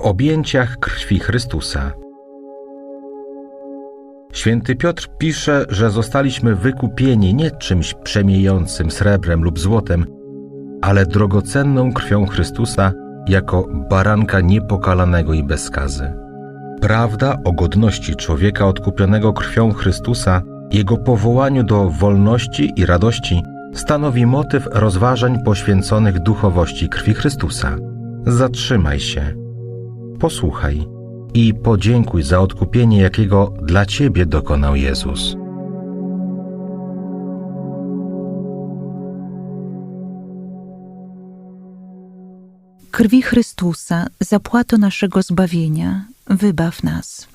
w objęciach krwi Chrystusa. Święty Piotr pisze, że zostaliśmy wykupieni nie czymś przemiejącym srebrem lub złotem, ale drogocenną krwią Chrystusa jako baranka niepokalanego i bez skazy. Prawda o godności człowieka odkupionego krwią Chrystusa, jego powołaniu do wolności i radości stanowi motyw rozważań poświęconych duchowości krwi Chrystusa. Zatrzymaj się, posłuchaj i podziękuj za odkupienie, jakiego dla Ciebie dokonał Jezus. Krwi Chrystusa, zapłato naszego zbawienia, wybaw nas.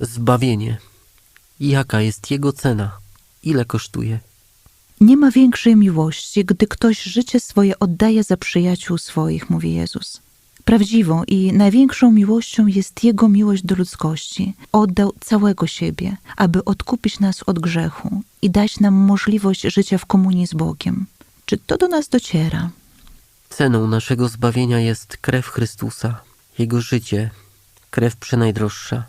Zbawienie. Jaka jest jego cena? Ile kosztuje? Nie ma większej miłości, gdy ktoś życie swoje oddaje za przyjaciół swoich, mówi Jezus. Prawdziwą i największą miłością jest Jego miłość do ludzkości. Oddał całego siebie, aby odkupić nas od grzechu i dać nam możliwość życia w komunii z Bogiem. Czy to do nas dociera? Ceną naszego zbawienia jest krew Chrystusa, Jego życie, krew przenajdroższa.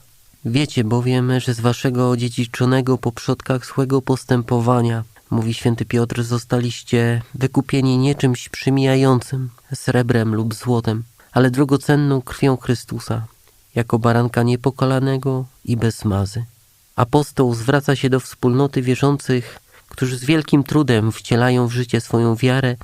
Wiecie bowiem, że z waszego odziedziczonego po przodkach złego postępowania, mówi święty Piotr, zostaliście wykupieni nie czymś przymijającym, srebrem lub złotem, ale drogocenną krwią Chrystusa, jako baranka niepokalanego i bez mazy. Apostoł zwraca się do wspólnoty wierzących, którzy z wielkim trudem wcielają w życie swoją wiarę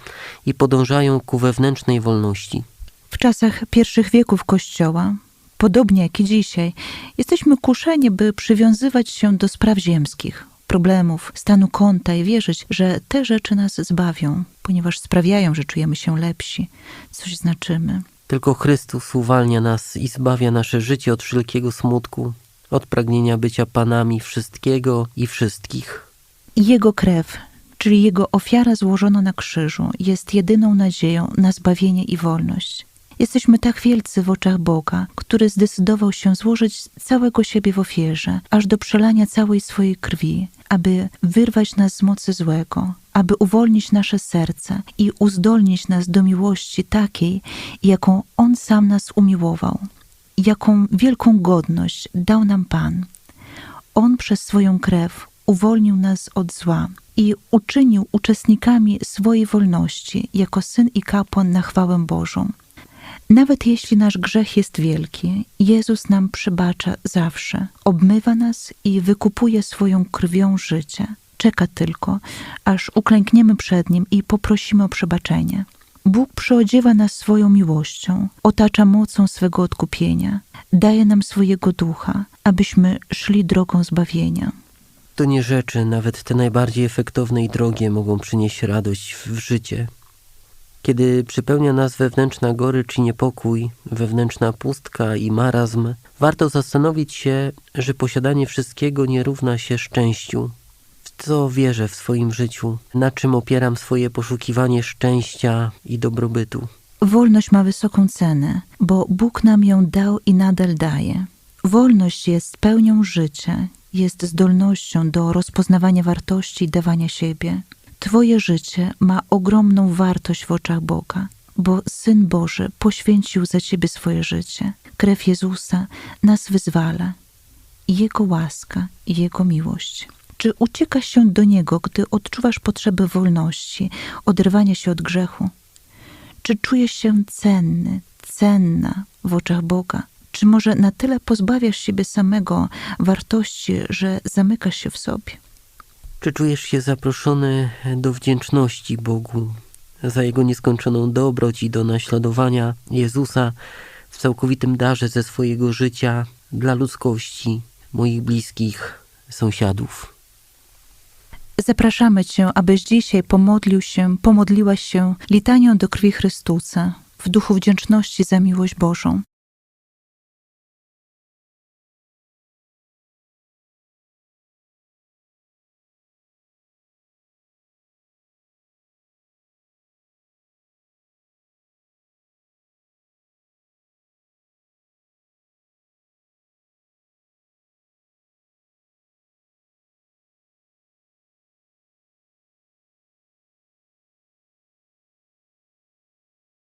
i podążają ku wewnętrznej wolności. W czasach pierwszych wieków Kościoła, podobnie jak i dzisiaj, jesteśmy kuszeni, by przywiązywać się do spraw ziemskich, problemów, stanu konta i wierzyć, że te rzeczy nas zbawią, ponieważ sprawiają, że czujemy się lepsi, coś znaczymy. Tylko Chrystus uwalnia nas i zbawia nasze życie od wszelkiego smutku, od pragnienia bycia panami wszystkiego i wszystkich. Jego krew, czyli Jego ofiara złożona na krzyżu, jest jedyną nadzieją na zbawienie i wolność. Jesteśmy tak wielcy w oczach Boga, który zdecydował się złożyć całego siebie w ofierze, aż do przelania całej swojej krwi, aby wyrwać nas z mocy złego, aby uwolnić nasze serce i uzdolnić nas do miłości takiej, jaką On sam nas umiłował, jaką wielką godność dał nam Pan. On przez swoją krew uwolnił nas od zła i uczynił uczestnikami swojej wolności jako syn i kapłan na chwałę Bożą. Nawet jeśli nasz grzech jest wielki, Jezus nam przybacza zawsze, obmywa nas i wykupuje swoją krwią życie. Czeka tylko, aż uklękniemy przed Nim i poprosimy o przebaczenie. Bóg przyodziewa nas swoją miłością, otacza mocą swego odkupienia, daje nam swojego ducha, abyśmy szli drogą zbawienia. To nie rzeczy, nawet te najbardziej efektowne i drogie mogą przynieść radość w życie. Kiedy przypełnia nas wewnętrzna gorycz i niepokój, wewnętrzna pustka i marazm, warto zastanowić się, że posiadanie wszystkiego nie równa się szczęściu. Co wierzę w swoim życiu, na czym opieram swoje poszukiwanie szczęścia i dobrobytu. Wolność ma wysoką cenę, bo Bóg nam ją dał i nadal daje. Wolność jest pełnią życia, jest zdolnością do rozpoznawania wartości i dawania siebie. Twoje życie ma ogromną wartość w oczach Boga, bo Syn Boży poświęcił za Ciebie swoje życie. Krew Jezusa nas wyzwala. Jego łaska i Jego miłość. Czy uciekasz się do Niego, gdy odczuwasz potrzebę wolności, oderwania się od grzechu? Czy czujesz się cenny, cenna w oczach Boga? Czy może na tyle pozbawiasz siebie samego wartości, że zamykasz się w sobie? Czy czujesz się zaproszony do wdzięczności Bogu za Jego nieskończoną dobroć i do naśladowania Jezusa w całkowitym darze ze swojego życia dla ludzkości, moich bliskich, sąsiadów? Zapraszamy Cię, abyś dzisiaj pomodlił się, pomodliła się litanią do krwi Chrystusa w duchu wdzięczności za miłość Bożą.